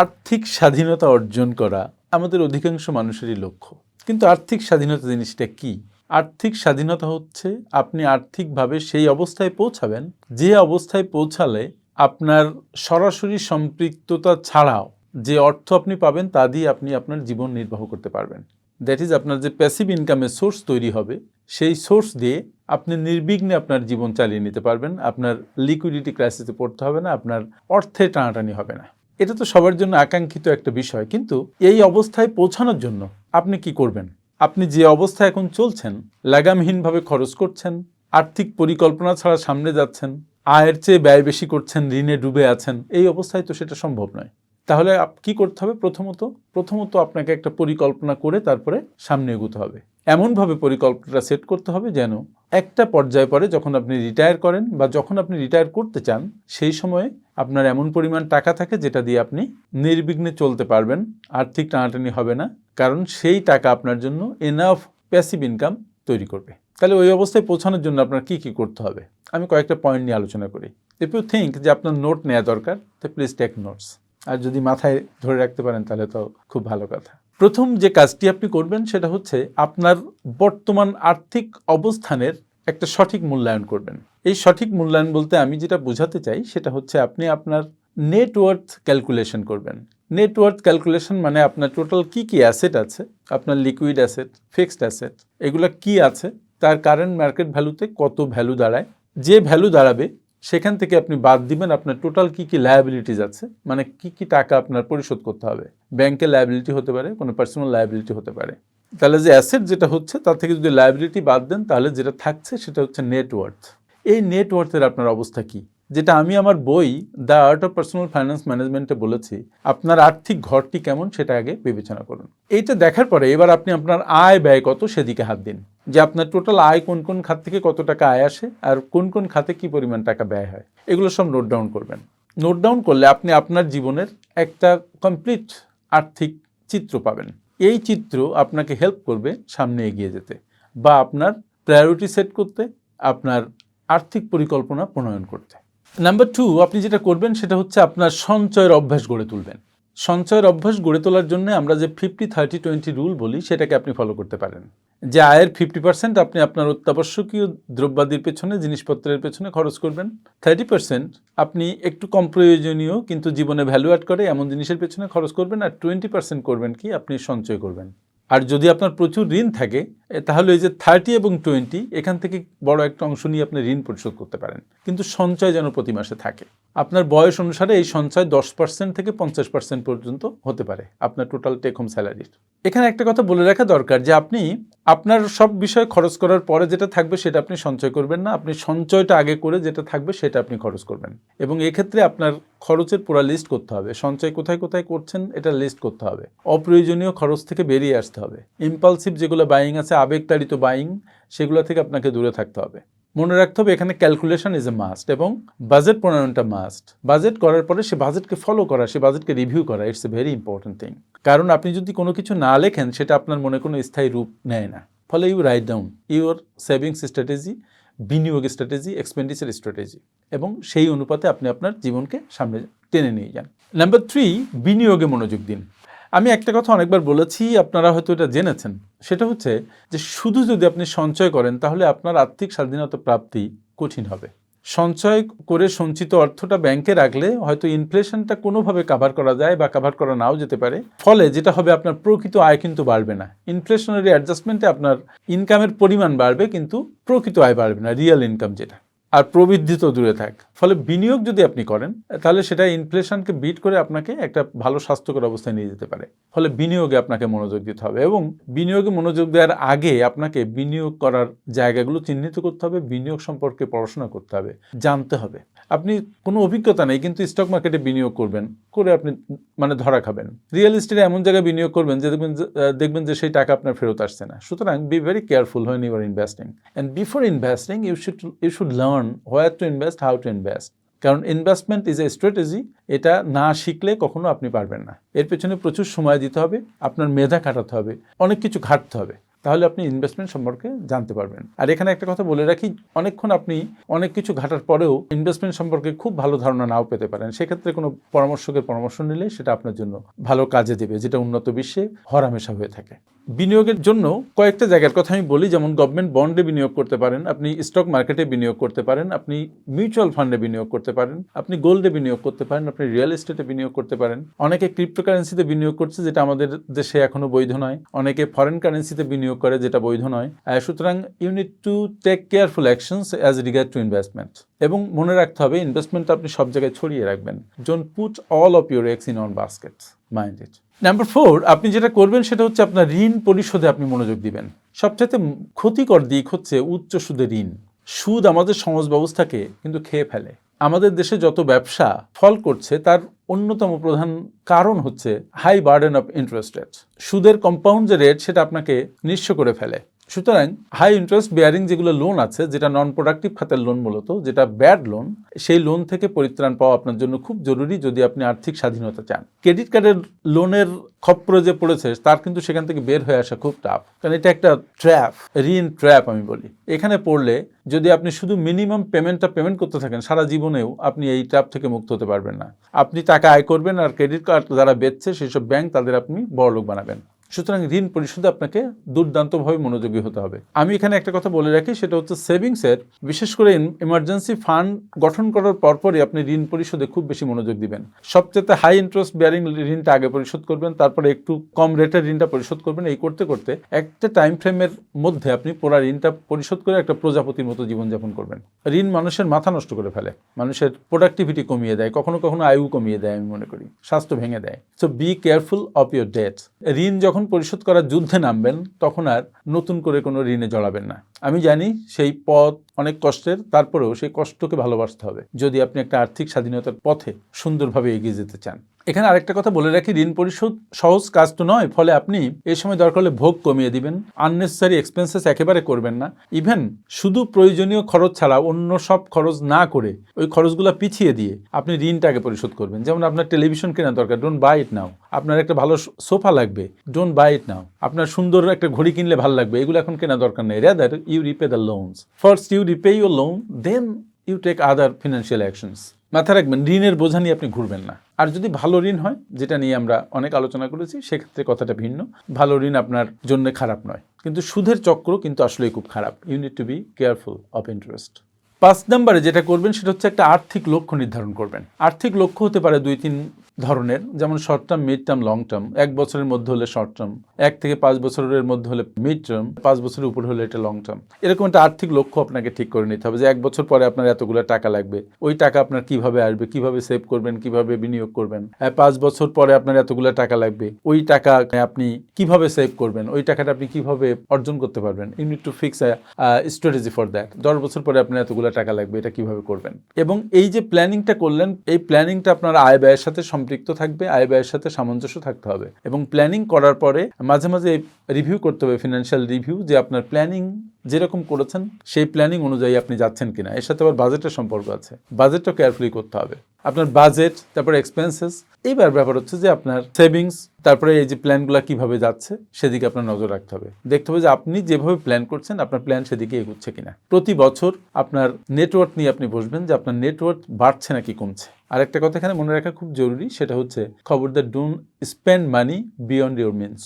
আর্থিক স্বাধীনতা অর্জন করা আমাদের অধিকাংশ মানুষেরই লক্ষ্য। কিন্তু আর্থিক স্বাধীনতা জিনিসটা কি? আর্থিক স্বাধীনতা হচ্ছে আপনি আর্থিকভাবে সেই অবস্থায় পৌঁছাবেন, যে অবস্থায় পৌঁছালে আপনার সরাসরি সম্পৃক্ততা ছাড়াও যে অর্থ আপনি পাবেন তা দিয়ে আপনি আপনার জীবন নির্বাহ করতে পারবেন। দ্যাট ইজ আপনার যে প্যাসিভ ইনকামের সোর্স তৈরি হবে, সেই সোর্স দিয়ে আপনি নির্বিঘ্নে আপনার জীবন চালিয়ে নিতে পারবেন, আপনার লিকুইডিটি ক্রাইসিসে পড়তে হবে না, আপনার অর্থে টানাটানি হবে না। এটা তো সবার জন্য আকাঙ্ক্ষিত একটা বিষয়, কিন্তু এই অবস্থায় পৌঁছানোর জন্য আপনি কি করবেন? আপনি যে অবস্থায় এখন চলছেন, লাগামহীনভাবে খরচ করছেন, আর্থিক পরিকল্পনা ছাড়া সামনে যাচ্ছেন, আয়ের চেয়ে ব্যয় বেশি করছেন, ঋণে ডুবে আছেন, এই অবস্থায় তো সেটা সম্ভব নয়। তাহলে কি করতে হবে প্রথমত? প্রথমত আপনাকে একটা পরিকল্পনা করে তারপরে সামনে এগোতে হবে। এমনভাবে পরিকল্পনাটা সেট করতে হবে যেন একটা পর্যায়ে পরে যখন আপনি রিটায়ার করেন বা যখন আপনি রিটায়ার করতে চান, সেই সময়ে আপনার এমন পরিমাণ টাকা থাকে যেটা দিয়ে আপনি নির্বিঘ্নে চলতে পারবেন, আর্থিক টানাটানি হবে না, কারণ সেই টাকা আপনার জন্য এনাফ প্যাসিভ ইনকাম তৈরি করবে। তাহলে ওই অবস্থায় পৌঁছানোর জন্য আপনার কি কি করতে হবে? আমি কয়েকটা পয়েন্ট নিয়ে আলোচনা করি। ইফ ইউ থিঙ্ক যে আপনার নোট নেওয়া দরকার, তো প্লিজ টেক নোটস আর যদি মাথায় ধরে রাখতে পারেন, তাহলে তো খুব ভালো কথা। প্রথম যে কাজটি আপনি করবেন সেটা হচ্ছে আপনার বর্তমান আর্থিক অবস্থানের একটা সঠিক মূল্যায়ন করবেন। এই সঠিক মূল্যায়ন বলতে আমি যেটা বোঝাতে চাই সেটা হচ্ছে আপনি আপনার নেটওয়ার্থ ক্যালকুলেশন করবেন। নেটওয়ার্থ ক্যালকুলেশন মানে আপনার টোটাল কি কি অ্যাসেট আছে? আপনার লিকুইড অ্যাসেট ফিক্সড অ্যাসেট এগুলো কি আছে? তার কারেন্ট মার্কেট ভ্যালুতে কত ভ্যালু দাঁড়ায়? যে ভ্যালু দাঁড়াবে সেখান থেকে আপনি বাদ দিবেন আপনার টোটাল কি কি লায়াবিলিটিস আছে? মানে কি কি টাকা আপনার পরিশোধ করতে হবে? ব্যাংকের লায়াবিলিটি হতে পারে, কোনো পার্সোনাল লায়াবিলিটি হতে পারে। তাহলে যে অ্যাসেট যেটা হচ্ছে, তার থেকে যদি লায়াবিলিটি বাদ দেন, তাহলে যেটা থাকছে সেটা হচ্ছে নেটওয়ার্থ এই নেটওয়ার্থের আপনার অবস্থা কি? যেটা আমি আমার বই the art of personal finance ম্যানেজমেন্টে বলেছি, আপনার আর্থিক ঘরটি কেমন সেটা আগে বিবেচনা করুন। এইটা দেখার পরে এবার আপনি আপনার আয় ব্যয় কত সেদিকে হাত দিন। যে আপনার টোটাল আয় কোন কোন খাত থেকে কত টাকা আয় আসে আর কোন কোন খাতে কি পরিমাণ টাকা ব্যয় হয়, এগুলো সব নোট ডাউন করবেন। নোট ডাউন করলে আপনি আপনার জীবনের একটা কমপ্লিট আর্থিক চিত্র পাবেন। এই চিত্র আপনাকে হেল্প করবে সামনে এগিয়ে যেতে বা আপনার প্রায়োরিটি সেট করতে, আপনার আর্থিক পরিকল্পনা প্রণয়ন করতে। নাম্বার টু আপনি যেটা করবেন সেটা হচ্ছে আপনার সঞ্চয়ের অভ্যাস গড়ে তুলবেন। সঞ্চয়ের অভ্যাস গড়ে তোলার জন্য আমরা যে ফিফটি থার্টি টোয়েন্টি রুল বলি, সেটাকে আপনি ফলো করতে পারেন। যে আয়ের ফিফটি পার্সেন্ট আপনি আপনার অত্যাবশ্যকীয় দ্রব্যাদির পেছনে, জিনিসপত্রের পেছনে খরচ করবেন। থার্টি পার্সেন্ট আপনি একটু কম প্রয়োজনীয়, কিন্তু জীবনে ভ্যালু অ্যাড করে, এমন জিনিসের পেছনে খরচ করবেন। আর টোয়েন্টি পার্সেন্ট করবেন কি? আপনি সঞ্চয় করবেন। আর যদি আপনার প্রচুর ঋণ থাকে তাহলে এই যে থার্টি এবং টোয়েন্টি এখান থেকে বড় একটা অংশ নিয়ে আপনি ঋণ পরিশোধ করতে পারেন। কিন্তু সঞ্চয় যেন প্রতি মাসে থাকে। আপনার বয়স অনুসারে এই সঞ্চয় দশ পার্সেন্ট থেকে পঞ্চাশ পার্সেন্ট পর্যন্ত হতে পারে, আপনার টোটাল টেক হোম স্যালারির এখানে একটা কথা বলে রাখা দরকার যে আপনি আপনার সব বিষয় খরচ করার পরে যেটা থাকবে সেটা আপনি সঞ্চয় করবেন না। আপনি সঞ্চয়টা আগে করে যেটা থাকবে সেটা আপনি খরচ করবেন। এবং এক্ষেত্রে আপনার খরচের পুরো লিস্ট করতে হবে। সঞ্চয় কোথায় কোথায় করছেন এটা লিস্ট করতে হবে। অপ্রয়োজনীয় খরচ থেকে বেরিয়ে আসতে হবে। ইম্পালসিভ যেগুলো বাইং আছে, আবেগতাড়িত বাইং সেগুলো থেকে আপনাকে দূরে থাকতে হবে। মনে রাখতে হবে, এখানে ক্যালকুলেশন ইজ এ মাস্ট এবং বাজেট প্রণয়নটা মাস্ট বাজেট করার পরে সে বাজেটকে ফলো করা, সে বাজেটকে রিভিউ করা it's a very important thing কারণ আপনি যদি কোনো কিছু না লেখেন, সেটা আপনার মনে কোনো স্থায়ী রূপ নেয় না। ফলে you write down your savings strategy বিনিয়োগ স্ট্র্যাটেজি এক্সপেন্ডিচার স্ট্র্যাটেজি এবং সেই অনুপাতে আপনি আপনার জীবনকে সামনে টেনে নিয়ে যান। নাম্বার থ্রি বিনিয়োগে মনোযোগ দিন। আমি একটা কথা অনেকবার বলেছি, আপনারা হয়তো এটা জেনেছেন। সেটা হচ্ছে যে শুধু যদি আপনি সঞ্চয় করেন, তাহলে আপনার আর্থিক স্বাধীনতা প্রাপ্তি কঠিন হবে। সঞ্চয় করে সঞ্চিত অর্থটা ব্যাংকে রাখলে হয়তো ইনফ্লেশনটা কোনোভাবে কাভার করা যায় বা কাভার করা নাও যেতে পারে। ফলে যেটা হবে, আপনার প্রকৃত আয় কিন্তু বাড়বে না। ইনফ্লেশনারি অ্যাডজাস্টমেন্টে আপনার ইনকামের পরিমাণ বাড়বে, কিন্তু প্রকৃত আয় বাড়বে না রিয়েল ইনকাম যেটা। আর প্রবৃদ্ধি তো দূরে থাক। ফলে বিনিয়োগ যদি আপনি করেন, তাহলে সেটা ইনফ্লেশনকে বিট করে আপনাকে একটা ভালো স্বাস্থ্যকর অবস্থায় নিয়ে যেতে পারে। ফলে বিনিয়োগে আপনাকে মনোযোগ দিতে হবে এবং বিনিয়োগে মনোযোগ দেওয়ার আগে আপনাকে বিনিয়োগ করার জায়গাগুলো চিহ্নিত করতে হবে, বিনিয়োগ সম্পর্কে পড়াশোনা করতে হবে, জানতে হবে। আপনি কোনো অভিজ্ঞতা নেই, কিন্তু স্টক মার্কেটে বিনিয়োগ করবেন, করে আপনি মানে ধরা খাবেন। রিয়েল এস্টেটে এমন জায়গায় বিনিয়োগ করবেন যে দেখবেন দেখবেন যে সেই টাকা আপনার ফেরত আসছে না। সুতরাং be very careful when you are investing and before investing you should you should learn where to invest how to invest কারণ ইনভেস্টমেন্ট ইজ এ স্ট্র্যাটেজি এটা না শিখলে কখনো আপনি পারবেন না। এর পেছনে প্রচুর সময় দিতে হবে, আপনার মেধা খাটাতে হবে, অনেক কিছু ঘাটতে হবে। তাহলে আপনি ইনভেস্টমেন্ট সম্পর্কে জানতে পারবেন। আর এখানে একটা কথা বলে রাখি, অনেকক্ষণ আপনি অনেক কিছু ঘাটার পরেও ইনভেস্টমেন্ট সম্পর্কে খুব ভালো ধারণা নাও পেতে পারেন। সেক্ষেত্রে কোনো পরামর্শকের পরামর্শ নিলে সেটা আপনার জন্য ভালো কাজে দেবে, যেটা উন্নত বিশ্বে হরামেশা হয়ে থাকে। বিনিয়োগের জন্য কয়েকটা জায়গার কথা আমি বলি, যেমন গভর্নমেন্ট বন্ডে বিনিয়োগ করতে পারেন, আপনি স্টক মার্কেটে বিনিয়োগ করতে পারেন, আপনি মিউচুয়াল ফান্ডে বিনিয়োগ করতে পারেন, আপনি গোল্ডে বিনিয়োগ করতে পারেন, আপনি রিয়েল এস্টেটে বিনিয়োগ করতে পারেন। অনেকে ক্রিপ্টোকারেন্সিতে বিনিয়োগ করছে, যেটা আমাদের দেশে এখনও বৈধ নয়। অনেকে ফরেন কারেন্সিতে বিনিয়োগ করে, যেটা বৈধ নয়। সুতরাং you need to take careful actions as regard to investment এবং মনে রাখতে হবে ইনভেস্টমেন্ট আপনি সব জায়গায় ছড়িয়ে রাখবেন। Don't put all of your eggs in one basket mind it number four আপনি যেটা করবেন সেটা হচ্ছে আপনার ঋণ পরিশোধে আপনি মনোযোগ দিবেন। সবচাইতে ক্ষতিকর দিক হচ্ছে উচ্চ সুদে ঋণ। সুদ আমাদের সমাজ ব্যবস্থাকে কিন্তু খেয়ে ফেলে। আমাদের দেশে যত ব্যবসা ফল করছে, তার অন্যতম প্রধান কারণ হচ্ছে high burden of interest rate সুদের কম্পাউন্ড যে রেট সেটা আপনাকে নিঃস্ব করে ফেলে। সুতরাং হাই ইন্টারেস্ট বেয়ারিং যেগুলো লোন আছে, যেটা নন প্রোডাক্টিভ খাতের লোন মূলত, যেটা ব্যাড লোন সেই লোন থেকে পরিত্রাণ পাওয়া আপনার জন্য খুব জরুরি যদি আপনি আর্থিক স্বাধীনতা চান। ক্রেডিট কার্ডের লোনের খপ্পরে যে পড়েছে, তার কিন্তু সেখান থেকে বের হয়ে আসা খুব টাফ কারণ এটা একটা ট্র্যাপ ঋণ ট্র্যাপ আমি বলি। এখানে পড়লে যদি আপনি শুধু মিনিমাম পেমেন্টটা পেমেন্ট করতে থাকেন, সারা জীবনেও আপনি এই ট্র্যাপ থেকে মুক্ত হতে পারবেন না। আপনি টাকা আয় করবেন আর ক্রেডিট কার্ড যারা বেচছে, সেসব ব্যাংক তাদের আপনি বড়লোক বানাবেন। সুতরাং ঋণ পরিশোধে আপনাকে দুর্দান্তভাবে মনোযোগী হতে হবে। আমি এখানে একটা কথা বলে রাখি, সেটা হচ্ছে সেভিংসের, বিশেষ করে ইমার্জেন্সি ফান্ড গঠন করার পরপরই আপনি ঋণ পরিশোধে খুব বেশি মনোযোগ দিবেন। সবচেয়ে হাই ইন্টারেস্ট বেয়ারিং ঋণটা আগে পরিশোধ করবেন, তারপরে একটু কম রেটের ঋণটা পরিশোধ করবেন। এই করতে করতে একটা টাইম ফ্রেমের মধ্যে আপনি পুরা ঋণটা পরিশোধ করে একটা প্রজাপতির মতো জীবনযাপন করবেন। ঋণ মানুষের মাথা নষ্ট করে ফেলে, মানুষের প্রোডাক্টিভিটি কমিয়ে দেয়, কখনো কখনো আয়ু কমিয়ে দেয় আমি মনে করি, স্বাস্থ্য ভেঙে দেয়। So be careful of your debt ঋণ যখন পরিশোধ করার যুদ্ধে নামবেন, তখন আর নতুন করে কোনো ঋণে জড়াবেন না। আমি জানি সেই পথ অনেক কষ্টের, তারপরেও সেই কষ্টকে ভালোবাসতে হবে। যদি আপনি একটা আর্থিক স্বাধীনতার পথে সুন্দরভাবে এগিয়ে যেতে চান। এখানে আরেকটা কথা বলে রাখি, ঋণ পরিশোধ সহজ কাজ তো নয়, ফলে আপনি এই সময় দরকার হলে ভোগ কমিয়ে দিবেন। আননেসেসারি এক্সপেন্সেস একেবারে করবেন না। ইভেন শুধু প্রয়োজনীয় খরচ ছাড়া অন্য সব খরচ না করে ওই খরচগুলো পিছিয়ে দিয়ে আপনি ঋণটাকে পরিশোধ করবেন। যেমন আপনার টেলিভিশন কেনা দরকার ডোন্ট বাই ইট নাও আপনার একটা ভালো সোফা লাগবে ডোন্ট বাই ইট নাও আপনার সুন্দর একটা ঘড়ি কিনলে ভালো লাগবে, এগুলো এখন কেনা দরকার নেই। Rather you repay the loans first you repay your loan then you take other financial actions মাথায় রাখবেন, ঋণের বোঝা নিয়ে আপনি ঘুরবেন না। আর যদি ভালো ঋণ হয়, যেটা নিয়ে আমরা অনেক আলোচনা করেছি, সেক্ষেত্রে কথাটা ভিন্ন। ভালো ঋণ আপনার জন্য খারাপ নয়। কিন্তু সুদের চক্র কিন্তু আসলেই খুব খারাপ। You need to be careful of interest পাঁচ নম্বরে যেটা করবেন, সেটা হচ্ছে একটা আর্থিক লক্ষ্য নির্ধারণ করবেন। আর্থিক লক্ষ্য হতে পারে দুই, তিন ধরনের, যেমন short term mid term long term এক বছরের মধ্যে হলে শর্ট টার্ম এক থেকে পাঁচ বছরের মধ্যে হলে মিড টার্ম পাঁচ বছরের উপর হলে এটা লং টার্ম এরকম একটা আর্থিক লক্ষ্য আপনাকে ঠিক করে নিতে হবে যে এক বছর পরে আপনার এতগুলো টাকা লাগবে। ওই টাকা আপনার কীভাবে আসবে, কীভাবে সেভ করবেন, কীভাবে বিনিয়োগ করবেন? পাঁচ বছর পরে আপনার এতগুলো টাকা লাগবে। ওই টাকা আপনি কীভাবে সেভ করবেন? ওই টাকাটা আপনি কীভাবে অর্জন করতে পারবেন? You need to fix strategy for that দশ বছর পরে আপনার এতগুলো টাকা লাগবে, এটা কীভাবে করবেন? এবং এই যে প্ল্যানিংটা করলেন, এই প্ল্যানিংটা আপনার আয় ব্যয়ের সাথে সম্পৃক্ত থাকবে আয় ব্যয়ের সাথে সামঞ্জস্য থাকতে হবে। এবং প্ল্যানিং করার পরে মাঝে মাঝে রিভিউ করতে হবে ফিনান্সিয়াল রিভিউ যে আপনার প্ল্যানিং যেরকম করেছেন, সেই প্ল্যানিং অনুযায়ী আপনি যাচ্ছেন কিনা। এর সাথে আবার বাজেটের সম্পর্ক আছে। বাজেটটা কেয়ারফুলি করতে হবে। আপনার বাজেট তারপরে এক্সপেন্সেস এইবার ব্যাপার হচ্ছে যে আপনার সেভিংস তারপরে এই যে প্ল্যানগুলো কীভাবে যাচ্ছে, সেদিকে আপনার নজর রাখতে হবে। দেখতে হবে যে আপনি যেভাবে প্ল্যান করছেন, আপনার প্ল্যান সেদিকে এগুচ্ছে কিনা। প্রতি বছর আপনার নেটওয়ার্ক নিয়ে আপনি বসবেন যে আপনার নেটওয়ার্ক বাড়ছে নাকি কমছে। আর একটা কথা এখানে মনে রাখা খুব জরুরি, সেটা হচ্ছে খবরদার don't spend money beyond your means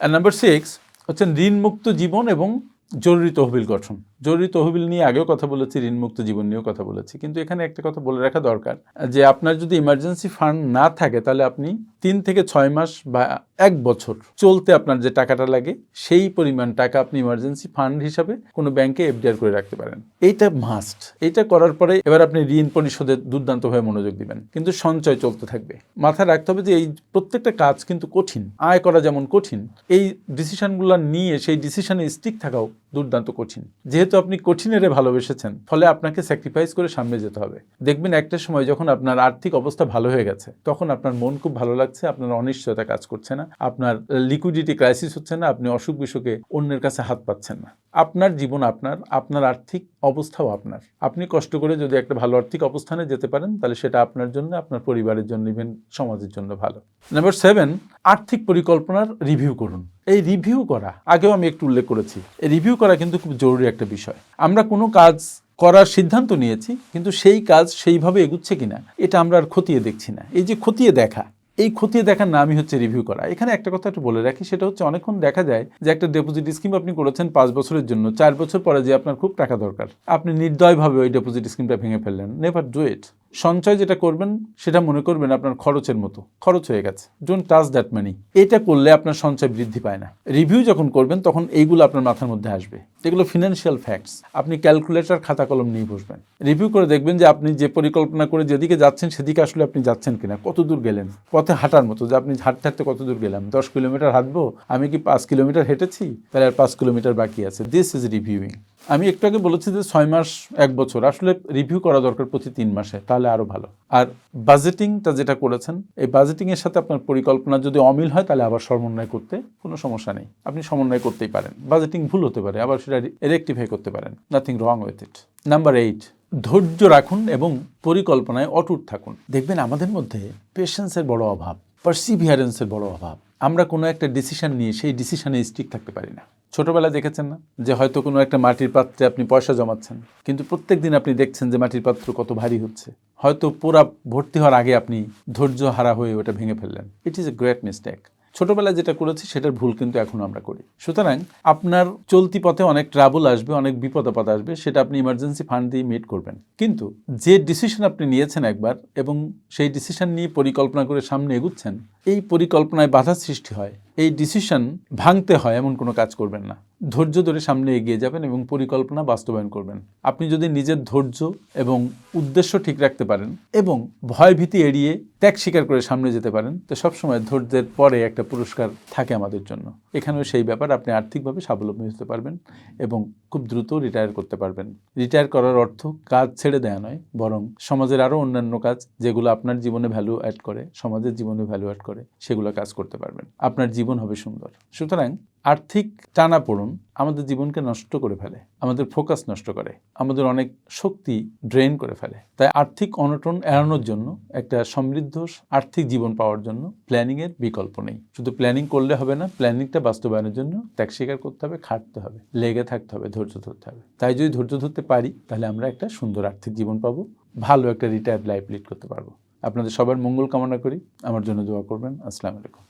R number six হচ্ছে ঋণমুক্ত জীবন এবং জরুরি তহবিল গঠন। জরুরি তহবিল নিয়ে আগেও কথা বলেছি, ঋণমুক্ত জীবন নিয়েও কথা বলেছি। কিন্তু এখানে একটা কথা বলে রাখা দরকার, যে আপনার যদি ইমার্জেন্সি ফান্ড না থাকে, তাহলে আপনি তিন থেকে ছয় মাস বা এক বছর চলতে আপনার যে টাকাটা লাগে, সেই পরিমাণ টাকা আপনি ইমার্জেন্সি ফান্ড হিসাবে কোনো ব্যাংকে এফডিআর করে রাখতে পারেন। এইটা মাস্ট এইটা করার পরে এবার আপনি ঋণ পরিশোধে দুর্দান্তভাবে মনোযোগ দিবেন। কিন্তু সঞ্চয় চলতে থাকবে। মাথায় রাখতে হবে যে এই প্রত্যেকটা কাজ কিন্তু কঠিন, আয় করা যেমন কঠিন, এই ডিসিশনগুলো নিয়ে সেই ডিসিশনে স্টিক থাকাও দুর্দান্ত কঠিন। যেহেতু আপনি কঠিনেরে ভালোবেসেছেন, ফলে আপনাকে স্যাক্রিফাইস করে সামনে যেতে হবে। দেখবেন একটা সময় যখন আপনার আর্থিক অবস্থা ভালো হয়ে গেছে, তখন আপনার মন খুব ভালো লাগছে, আপনার অনিশ্চয়তা কাজ করছে না, আপনার লিকুইডিটি ক্রাইসিস হচ্ছে না, আপনি অসুখ বিসুখে অন্যের কাছে হাত পাচ্ছেন না। আপনার জীবন আপনার আপনার আর্থিক অবস্থাও আপনার। আপনি কষ্ট করে যদি একটা ভালো আর্থিক অবস্থানে যেতে পারেন, তাহলে সেটা আপনার জন্য, আপনার পরিবারের জন্য ইভেন সমাজের জন্য ভালো। নাম্বার সেভেন আর্থিক পরিকল্পনার রিভিউ করুন। এই রিভিউ করা, আগেও আমি একটু উল্লেখ করেছি, এই রিভিউ করা কিন্তু খুব জরুরি একটা বিষয়। আমরা কোনো কাজ করার সিদ্ধান্ত নিয়েছি, কিন্তু সেই কাজ সেইভাবে এগুচ্ছে কিনা, এটা আমরা আর খতিয়ে দেখছি না। এই যে খতিয়ে দেখা এই খতিয়ে দেখার নামই হচ্ছে রিভিউ করা। এখানে একটা কথা একটু বলে রাখি, সেটা হচ্ছে অনেকক্ষণ দেখা যায় যে একটা ডেপোজিট স্কিম আপনি করেছেন পাঁচ বছরের জন্য, চার বছর পরে যে আপনার খুব টাকা দরকার, আপনি নির্দয়ভাবে ওই ডেপোজিট স্কিমটা ভেঙে ফেললেন নেভার ডু ইট সঞ্চয় যেটা করবেন, সেটা মনে করবেন আপনার খরচের মতো। খরচ হয়ে গেছে। ডোন্ট টাচ দ্যাট মানি এটা করলে আপনার সঞ্চয় বৃদ্ধি পায় না। রিভিউ যখন করবেন, তখন এইগুলো আপনার মাথার মধ্যে আসবে। এগুলো ফিনান্সিয়াল ফ্যাক্টস আপনি ক্যালকুলেটর খাতা কলম নিয়ে বসবেন। রিভিউ করে দেখবেন যে আপনি যে পরিকল্পনা করে যেদিকে যাচ্ছেন, সেদিকে আসলে আপনি যাচ্ছেন কিনা। কত দূর গেলেন? পথে হাঁটার মতো। যে আপনি হাঁটতে হাঁটতে কত দূর গেলাম? দশ কিলোমিটার হাঁটবো? আমি কি পাঁচ কিলোমিটার হেঁটেছি? তাহলে আর পাঁচ কিলোমিটার বাকি আছে। দিস ইজ রিভিউইং আমি একটু আগে বলেছি যে ছয় মাস, এক বছর। আসলে রিভিউ করা দরকার প্রতি তিন মাসে, তাহলে আরও ভালো। আর বাজেটিংটা যেটা করেছেন, এই বাজেটিংয়ের সাথে আপনার পরিকল্পনা যদি অমিল হয়, তাহলে আবার সমন্বয় করতে কোনো সমস্যা নেই। আপনি সমন্বয় করতেই পারেন। বাজেটিং ভুল হতে পারে, আবার সেটা রেকটিফাই করতে পারেন। Nothing wrong with it number eight ধৈর্য রাখুন এবং পরিকল্পনায় অটুট থাকুন। দেখবেন আমাদের মধ্যে পেশেন্সের বড় অভাব পার্সিভিয়ারেন্সের বড় অভাব। আমরা কোনো একটা ডিসিশন নিয়ে সেই ডিসিশনে স্টিক থাকতে পারি না। ছোটবেলায় দেখেছেন না যে হয়তো কোনো একটা মাটির পাত্রে আপনি পয়সা জমাচ্ছেন? কিন্তু প্রত্যেক দিন আপনি দেখছেন যে মাটির পাত্র কত ভারী হচ্ছে। হয়তো পুরা ভর্তি হওয়ার আগে আপনি ধৈর্য হারা হয়ে ওটা ভেঙে ফেললেন। It is a great mistake ছোটবেলায় যেটা করেছি সেটার ভুল কিন্তু এখনও আমরা করি। সুতরাং আপনার চলতি পথে অনেক ট্রাবল আসবে, অনেক বিপদ আপদ আসবে, সেটা আপনি ইমার্জেন্সি ফান্ড দিয়ে মিট করবেন। কিন্তু যে ডিসিশন আপনি নিয়েছেন একবার এবং সেই ডিসিশন নিয়ে পরিকল্পনা করে সামনে এগুচ্ছেন, এই পরিকল্পনায় বাধা সৃষ্টি হয়, এই ডিসিশন ভাঙতে হয় এমন কোনো কাজ করবেন না। ধৈর্য ধরে সামনে এগিয়ে যাবেন এবং পরিকল্পনা বাস্তবায়ন করবেন। আপনি যদি নিজের ধৈর্য এবং উদ্দেশ্য ঠিক রাখতে পারেন এবং ভয় ভীতি এড়িয়ে ত্যাগ স্বীকার করে সামনে যেতে পারেন, তো সবসময় ধৈর্যের পরে একটা পুরস্কার থাকে আমাদের জন্য। এখানেও সেই ব্যাপার, আপনি আর্থিকভাবে স্বাবলম্বী হতে পারবেন এবং খুব দ্রুত রিটায়ার করতে পারবেন। রিটায়ার করার অর্থ কাজ ছেড়ে দেওয়া নয়, বরং সমাজের আরও অন্যান্য কাজ, যেগুলো আপনার জীবনে ভ্যালু অ্যাড করে, সমাজের জীবনে ভ্যালু অ্যাড করে, সেগুলো কাজ করতে পারবেন। আপনার জীবন হবে সুন্দর। সুতরাং আর্থিক টানা পড়ুন আমাদের জীবনকে নষ্ট করে ফেলে, আমাদের ফোকাস নষ্ট করে, আমাদের অনেক শক্তি ড্রেন করে ফেলে। তাই আর্থিক অনটন এড়ানোর জন্য একটা সমৃদ্ধ আর্থিক জীবন পাওয়ার জন্য প্ল্যানিংয়ের বিকল্প নেই। শুধু প্ল্যানিং করলে হবে না, প্ল্যানিংটা বাস্তবায়নের জন্য ত্যাগ স্বীকার করতে হবে, খাটতে হবে, লেগে থাকতে হবে, ধৈর্য ধরতে হবে। তাই যদি ধৈর্য ধরতে পারি, তাহলে আমরা একটা সুন্দর আর্থিক জীবন পাবো, ভালো একটা রিটায়ার্ড লাইফ লিড করতে পারব। আপনাদের সবার মঙ্গল কামনা করি। আমার জন্য দোয়া করবেন। আসসালামু আলাইকুম।